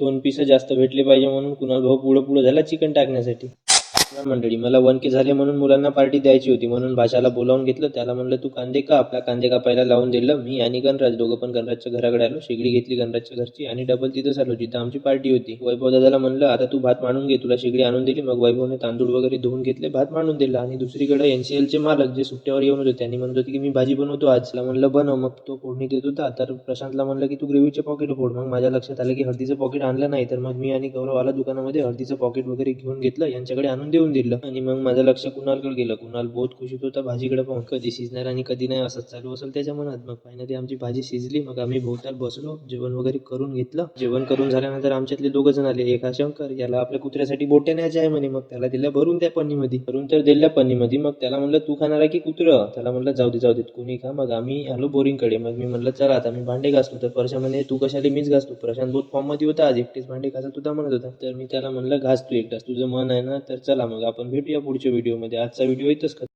दोन पीस जास्त भेटले पाहिजे म्हणून कुणाल भाऊ पुढं पुढं झाला चिकन टाकण्यासाठी. मंडळी मला वन के झाले म्हणून मुलांना पार्टी द्यायची होती म्हणून भाषाला बोलावून घेतलं. त्याला म्हणलं तू कांदे का? आपला कांदे कापायला लावून दिलं? मी आणि गणराज दोघं पण गणराजच्या घराकडे आलो शेगडी घेतली गणराजच्या घरची आणि डबल तिथं आलो जिथं आमची पार्टी होती. वैभव दादाला म्हणलं आता तू भात मांडून घे तुला शेगडी आणून दिली. मग वैभवने तांदूळ वगैरे धुवून घेतले भात मांडून दिला. आणि दुसरीकडे एनसीएलचे मालक जे सुट्ट्यावर येऊन होते त्यांनी म्हणत होते की मी भाजी बनवतो आजला. म्हणलं बनव. मग तो फोडणी देत होता. तर प्रशांतला म्हणलं की तू ग्रेव्हीचे पॉकेट फोड. मग माझ्या लक्षात आलं की हळदीचं पॉकेट आणलं नाही. तर मग मी आणि गौरव आला दुकानामध्ये हळदीचं पॉकेट वगैरे घेऊन घेतलं यांच्याकडे आणून देऊन दिलं. आणि मग माझं लक्ष कुणालकडे गेलं? कुणाल बहुत खुशीत होता भाजीकडे पाहून कधी शिजणार आणि कधी नाही असंच चालू असेल त्याच्या मनात. मग फायनली आमची भाजी शिजली मग आम्ही भोवताल बसलो जेवण वगैरे करून घेतलं. जेवण करून झाल्यानंतर आमच्यातले दोघं जण आले. एक हा शंकर याला आपल्या कुत्र्यासाठी बोट्या न्यायच्या आहे म्हणे. मग त्याला दिल्या भरून त्या पन्नीमध्ये. भरून तर दिल्या पन्नीमध्ये. मग त्याला म्हणलं तू खाणार आहे की कुत्रं? त्याला म्हणलं जाऊ दे जाऊ देत. कोणी खा. मग आम्ही आलो बोरिंगकडे. मग मी म्हणलं चला आता मी भांडे घासलो तर परशा म्हणे तू कशाला मीच घासतो? प्रशांत बहुत फॉर्ममध्ये होता. आज एकटीच भांडे घासत होता म्हणत होता. तर मी त्याला म्हणलं घास तू एकटाच तुझं मन आहे ना तर चला मग आपण भेटूया पुढच्या व्हिडिओमध्ये आजचा व्हिडिओ इथंच